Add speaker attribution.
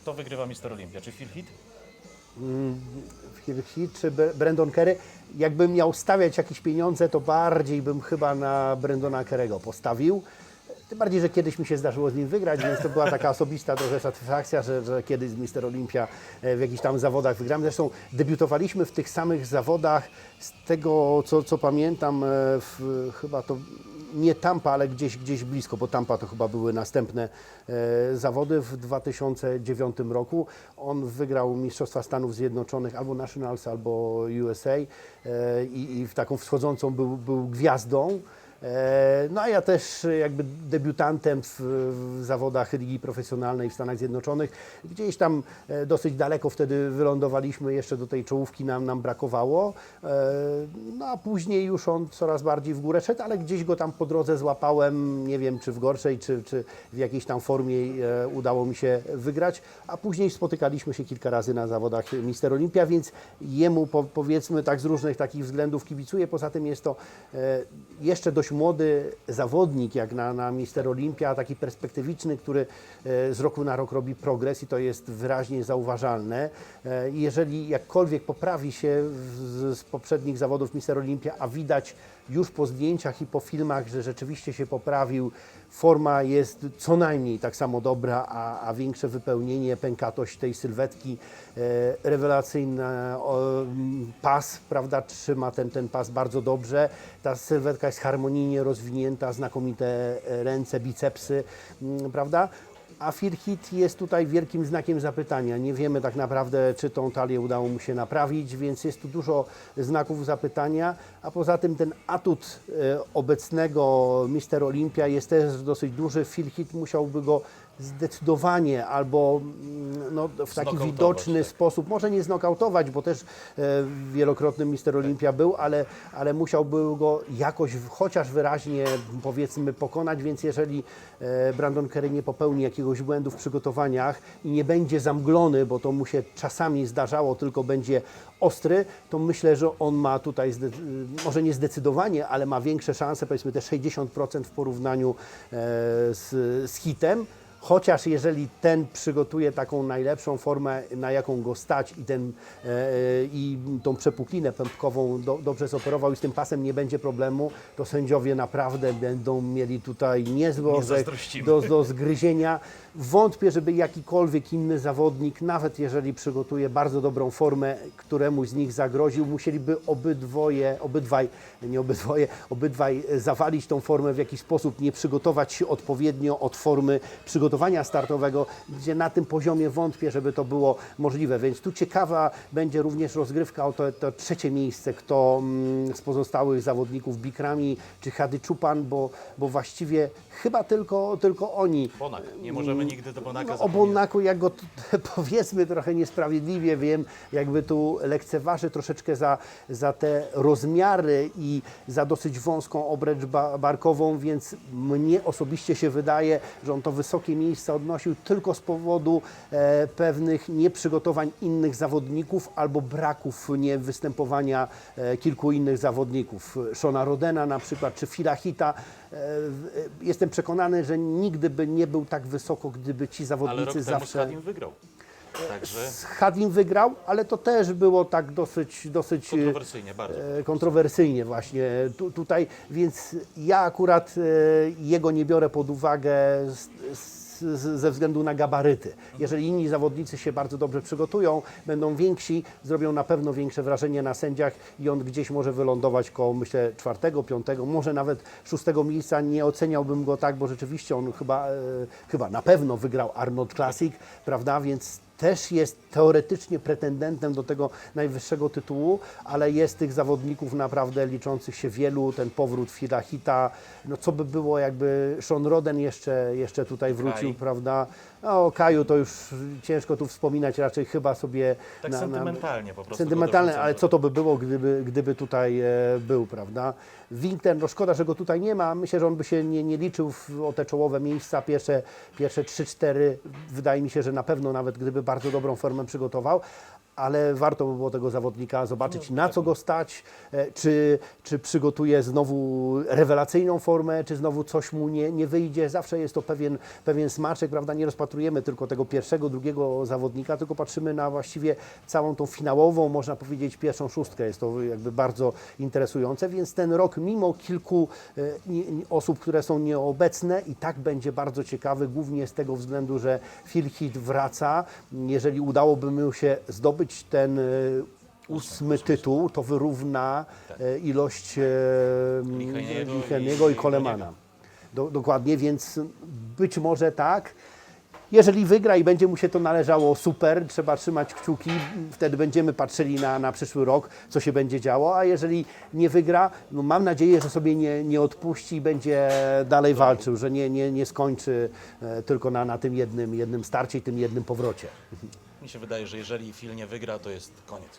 Speaker 1: kto wygrywa Mister Olympia? Czy Phil Heath?
Speaker 2: Phil Heath czy Brandon Kerry. Jakbym miał stawiać jakieś pieniądze, to bardziej bym chyba na Brandona Kerry'ego postawił. Tym bardziej, że kiedyś mi się zdarzyło z nim wygrać, więc to była taka osobista trochę satysfakcja, że, że kiedyś z Mister Olimpia e, w jakichś tam zawodach wygrałem. Zresztą debiutowaliśmy w tych samych zawodach z tego, co, co pamiętam, e, w, chyba to nie Tampa, ale gdzieś, gdzieś blisko, bo Tampa to chyba były następne e, zawody w 2009 roku. On wygrał Mistrzostwa Stanów Zjednoczonych albo Nationals, albo USA e, i, i w taką wschodzącą był, był gwiazdą. E, No a ja też jakby debiutantem w, w zawodach ligi profesjonalnej w Stanach Zjednoczonych. Gdzieś tam e, dosyć daleko wtedy wylądowaliśmy, jeszcze do tej czołówki nam, nam brakowało. E, No a później już on coraz bardziej w górę szedł, ale gdzieś go tam po drodze złapałem, nie wiem czy w gorszej, czy, czy w jakiejś tam formie udało mi się wygrać. A później spotykaliśmy się kilka razy na zawodach Mister Olimpia, więc jemu po, powiedzmy tak z różnych takich względów kibicuję. Poza tym jest to jeszcze dość młody zawodnik jak na, na Mister Olimpia, taki perspektywiczny, który e, z roku na rok robi progres i to jest wyraźnie zauważalne. E, jeżeli jakkolwiek poprawi się z, z poprzednich zawodów Mister Olimpia, a widać już po zdjęciach i po filmach, że rzeczywiście się poprawił, forma jest co najmniej tak samo dobra, a, a większe wypełnienie, pękatość tej sylwetki, e, rewelacyjny pas, prawda, trzyma ten, ten pas bardzo dobrze. Ta sylwetka jest harmonijnie rozwinięta, znakomite ręce, bicepsy, m, prawda? A Firhit jest tutaj wielkim znakiem zapytania. Nie wiemy tak naprawdę, czy tą talię udało mu się naprawić, więc jest tu dużo znaków zapytania. A poza tym ten atut e, obecnego Mister Olimpia jest też dosyć duży. Firhit musiałby go zdecydowanie albo mm, no, w taki widoczny
Speaker 1: tak.
Speaker 2: sposób, może nie znokautować, bo też e, wielokrotnym Mister Olimpia był, ale, ale musiałby go jakoś chociaż wyraźnie powiedzmy pokonać, więc jeżeli e, Brandon Kerry nie popełni jakiegoś błędu w przygotowaniach i nie będzie zamglony, bo to mu się czasami zdarzało, tylko będzie ostry, to myślę, że on ma tutaj, zde- może nie zdecydowanie, ale ma większe szanse, powiedzmy te 60% w porównaniu e, z, z hitem. Chociaż jeżeli ten przygotuje taką najlepszą formę, na jaką go stać i, ten, e, i tą przepuklinę pępkową do, dobrze zoperował i z tym pasem nie będzie problemu, to sędziowie naprawdę będą mieli tutaj niezły
Speaker 1: zazdrościmy.
Speaker 2: do, do zgryzienia. Wątpię, żeby jakikolwiek inny zawodnik, nawet jeżeli przygotuje bardzo dobrą formę, któremuś z nich zagroził, musieliby obydwoje, obydwaj, nie obydwoje, obydwaj zawalić tą formę w jakiś sposób, nie przygotować się odpowiednio od formy przygotowania startowego, gdzie na tym poziomie wątpię, żeby to było możliwe. Więc tu ciekawa będzie również rozgrywka o to, to trzecie miejsce, kto mm, z pozostałych zawodników Bikrami czy Hady Czupan, bo, bo właściwie chyba tylko, tylko oni
Speaker 1: Bonak. Nie możemy nigdy do Bonaka
Speaker 2: no, o. Bonaku, jak go powiedzmy trochę niesprawiedliwie wiem, jakby tu lekceważy troszeczkę za, za te rozmiary i za dosyć wąską obręcz ba barkową, więc mnie osobiście się wydaje, że on to wysokie miejsca odnosił tylko z powodu e, pewnych nieprzygotowań innych zawodników albo braków nie występowania e, kilku innych zawodników. Shona Rodena na przykład, czy Phila Hita. E, jestem przekonany, że nigdy by nie był tak wysoko, gdyby ci
Speaker 1: Ale
Speaker 2: zawodnicy
Speaker 1: rok temu
Speaker 2: zawsze...
Speaker 1: z Hadim wygrał. Także
Speaker 2: Hadim wygrał, ale to też było tak dosyć, dosyć
Speaker 1: kontrowersyjnie bardzo.
Speaker 2: kontrowersyjnie właśnie tu, tutaj, więc ja akurat jego nie biorę pod uwagę z, z, ze względu na gabaryty. Jeżeli inni zawodnicy się bardzo dobrze przygotują, będą więksi, zrobią na pewno większe wrażenie na sędziach i on gdzieś może wylądować koło, myślę, czwartego, piątego, może nawet szóstego miejsca. Nie oceniałbym go tak, bo rzeczywiście on chyba, e, chyba na pewno wygrał Arnold Classic, prawda, więc też jest teoretycznie pretendentem do tego najwyższego tytułu, ale jest tych zawodników naprawdę liczących się wielu, ten powrót Fila Hita, no co by było jakby Sean Roden jeszcze, jeszcze tutaj wrócił,
Speaker 1: Kai.
Speaker 2: prawda? No o Kaju to już ciężko tu wspominać, raczej chyba sobie
Speaker 1: Tak sentymentalnie po prostu.
Speaker 2: Sentymentalne,
Speaker 1: go
Speaker 2: ale co to by było, gdyby, gdyby tutaj e, był, prawda? Winter, no szkoda, że go tutaj nie ma. Myślę, że on by się nie, nie liczył w, o te czołowe miejsca. Pierwsze, pierwsze 3-4, wydaje mi się, że na pewno nawet gdyby bardzo dobrą formę przygotował. Ale warto by było tego zawodnika zobaczyć, na co go stać, e, czy, czy przygotuje znowu rewelacyjną formę, czy znowu coś mu nie, nie wyjdzie. Zawsze jest to pewien, pewien smaczek, prawda? Nie rozpatrujemy tylko tego pierwszego, drugiego zawodnika, tylko patrzymy na właściwie całą tą finałową, można powiedzieć, pierwszą szóstkę. Jest to jakby bardzo interesujące, więc ten rok, mimo kilku e, osób, które są nieobecne, i tak będzie bardzo ciekawy, głównie z tego względu, że Phil Heath wraca. Jeżeli udałoby mu się zdobyć ten e, ósmy tytuł, to wyrówna e, ilość e,
Speaker 1: Licheniego
Speaker 2: Licheniego
Speaker 1: i
Speaker 2: Kolemana. Do, dokładnie, więc być może tak. Jeżeli wygra i będzie mu się to należało, super, trzeba trzymać kciuki, wtedy będziemy patrzyli na, na przyszły rok, co się będzie działo, a jeżeli nie wygra, no mam nadzieję, że sobie nie, nie odpuści i będzie dalej walczył, że nie, nie, nie skończy e, tylko na, na tym jednym, jednym starcie i tym jednym powrocie.
Speaker 1: Mi się wydaje, że jeżeli Phil nie wygra, to jest koniec.